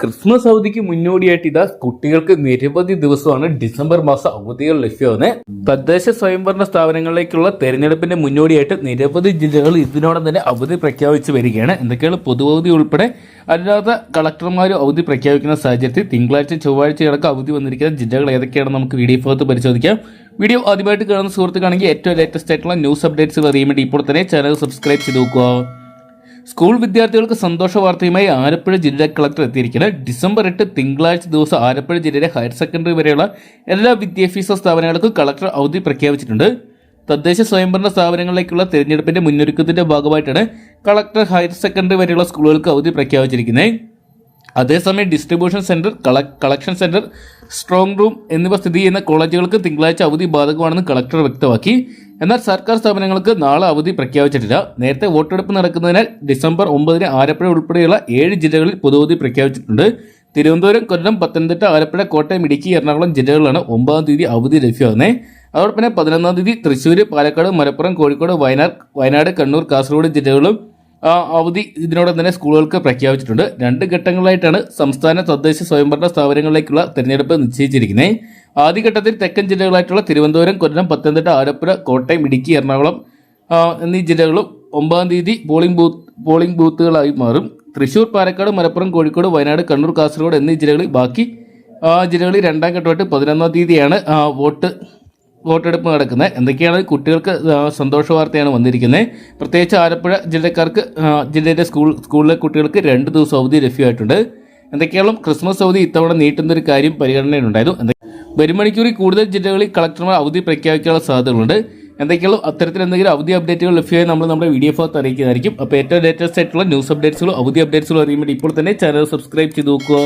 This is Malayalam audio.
ക്രിസ്മസ് അവധിക്ക് മുന്നോടിയായിട്ട് ഇതാ കുട്ടികൾക്ക് നിരവധി ദിവസമാണ് ഡിസംബർ മാസം അവധികൾ ലഭ്യമാണ് തദ്ദേശ സ്വയംഭരണ സ്ഥാപനങ്ങളിലേക്കുള്ള തെരഞ്ഞെടുപ്പിന്റെ മുന്നോടിയായിട്ട് നിരവധി ജില്ലകൾ ഇതിനോടം തന്നെ അവധി പ്രഖ്യാപിച്ചു വരികയാണ്. എന്തൊക്കെയാണ് പൊതുവധി ഉൾപ്പെടെ? അല്ലാത്ത കളക്ടർമാരും അവധി പ്രഖ്യാപിക്കുന്ന സാഹചര്യത്തിൽ തിങ്കളാഴ്ച ചൊവ്വാഴ്ച അടക്കം അവധി വന്നിരിക്കുന്ന ജില്ലകൾ ഏതൊക്കെയാണ് നമുക്ക് വീഡിയോ ഭാഗത്ത് പരിശോധിക്കാം. വീഡിയോ ആദ്യമായിട്ട് കാണുന്ന സുഹൃത്തുക്കാണെങ്കിൽ ഏറ്റവും ലേറ്റസ്റ്റ് ആയിട്ടുള്ള ന്യൂസ് അപ്ഡേറ്റ്സുകൾ അറിയാൻ വേണ്ടി ഇപ്പോൾ തന്നെ ചാനൽ സബ്സ്ക്രൈബ് ചെയ്ത് നോക്കുക സ്കൂൾ വിദ്യാർത്ഥികൾക്ക് സന്തോഷ വാർത്തയുമായി ആലപ്പുഴ ജില്ലാ കളക്ടർ എത്തിയിരിക്കുന്നത് ഡിസംബർ എട്ട് തിങ്കളാഴ്ച ദിവസം ആലപ്പുഴ ജില്ലയിലെ ഹയർ സെക്കൻഡറി വരെയുള്ള എല്ലാ വിദ്യാഭ്യാസ സ്ഥാപനങ്ങൾക്കും കളക്ടർ അവധി പ്രഖ്യാപിച്ചിട്ടുണ്ട്. തദ്ദേശ സ്വയംഭരണ സ്ഥാപനങ്ങളിലേക്കുള്ള തിരഞ്ഞെടുപ്പിന്റെ മുന്നൊരുക്കത്തിന്റെ ഭാഗമായിട്ടാണ് കളക്ടർ ഹയർ സെക്കൻഡറി വരെയുള്ള സ്കൂളുകൾക്ക് അവധി പ്രഖ്യാപിച്ചിരിക്കുന്നത്. അതേസമയം distribution centre collection centre strong room എന്നിവ സ്ഥിതി ചെയ്യുന്ന കോളേജുകൾക്ക് തിങ്കളാഴ്ച അവധി ബാധകമാണെന്ന് കളക്ടർ വ്യക്തമാക്കി. എന്നാൽ സർക്കാർ സ്ഥാപനങ്ങൾക്ക് നാളെ അവധി പ്രഖ്യാപിച്ചിട്ടില്ല. നേരത്തെ വോട്ടെടുപ്പ് നടക്കുന്നതിനാൽ ഡിസംബർ ഒമ്പതിന് ആലപ്പുഴ ഉൾപ്പെടെയുള്ള ഏഴ് ജില്ലകളിൽ പൊതുവധി പ്രഖ്യാപിച്ചിട്ടുണ്ട്. തിരുവനന്തപുരം കൊല്ലം പത്തനംതിട്ട ആലപ്പുഴ കോട്ടയം ഇടുക്കി എറണാകുളം ജില്ലകളിലാണ് ഒമ്പതാം തീയതി അവധി ലഭ്യമാകുന്നത്. അതോടൊപ്പം തന്നെ പതിനൊന്നാം തീയതി തൃശ്ശൂർ പാലക്കാട് മലപ്പുറം കോഴിക്കോട് വയനാട് വയനാട് കണ്ണൂർ കാസർഗോഡ് ജില്ലകളും അവധി ഇതിനോടൊപ്പം തന്നെ സ്കൂളുകൾക്ക് പ്രഖ്യാപിച്ചിട്ടുണ്ട്. രണ്ട് ഘട്ടങ്ങളായിട്ടാണ് സംസ്ഥാന തദ്ദേശ സ്വയംഭരണ സ്ഥാപനങ്ങളിലേക്കുള്ള തെരഞ്ഞെടുപ്പ് നിശ്ചയിച്ചിരിക്കുന്നത്. ആദ്യഘട്ടത്തിൽ തെക്കൻ ജില്ലകളായിട്ടുള്ള തിരുവനന്തപുരം കൊല്ലം പത്തനംതിട്ട ആലപ്പുഴ കോട്ടയം ഇടുക്കി എറണാകുളം എന്നീ ജില്ലകളും ഒമ്പതാം തീയതി പോളിംഗ് ബൂത്ത് പോളിംഗ് ബൂത്തുകളായി മാറും. തൃശൂർ പാലക്കാട് മലപ്പുറം കോഴിക്കോട് വയനാട് കണ്ണൂർ കാസർഗോഡ് എന്നീ ജില്ലകളിൽ ബാക്കി ജില്ലകളിൽ രണ്ടാം ഘട്ടമായിട്ട് പതിനൊന്നാം തീയതിയാണ് വോട്ട് വോട്ടെടുപ്പ് നടക്കുന്നത്. എന്തൊക്കെയാണ് കുട്ടികൾക്ക് സന്തോഷ വാർത്തയാണ് വന്നിരിക്കുന്നത്. പ്രത്യേകിച്ച് ആലപ്പുഴ ജില്ലക്കാർക്ക് ജില്ലയിലെ സ്കൂൾ സ്കൂളിലെ കുട്ടികൾക്ക് രണ്ട് ദിവസം അവധി ലഭ്യമായിട്ടുണ്ട്. എന്തൊക്കെയാണ് ക്രിസ്മസ് അവധി ഇത്തവണ നീട്ടുന്നൊരു കാര്യം പരിഗണനയിലുണ്ടായിരുന്നു. വരും മണിക്കൂറിൽ കൂടുതൽ ജില്ലകളിൽ കളക്ടർമാർ അവധി പ്രഖ്യാപിക്കാനുള്ള സാധ്യതകളുണ്ട്. എന്തൊക്കെയുള്ള അത്തരത്തിൽ എന്തെങ്കിലും അവധി അപ്ഡേറ്റുകൾ ലഭ്യമായി നമ്മൾ നമ്മുടെ വീഡിയോ ഭാഗത്ത് അറിയിക്കുന്നതായിരിക്കും. അപ്പോൾ ഏറ്റവും ലേറ്റസ്റ്റ് ആയിട്ടുള്ള ന്യൂസ് അപ്ഡേറ്റ്സുകളും അവധി അപ്ഡേറ്റ്സുകളും വേണ്ടി ഇപ്പോൾ തന്നെ ചാനൽ സബ്സ്ക്രൈബ് ചെയ്ത് നോക്കുക.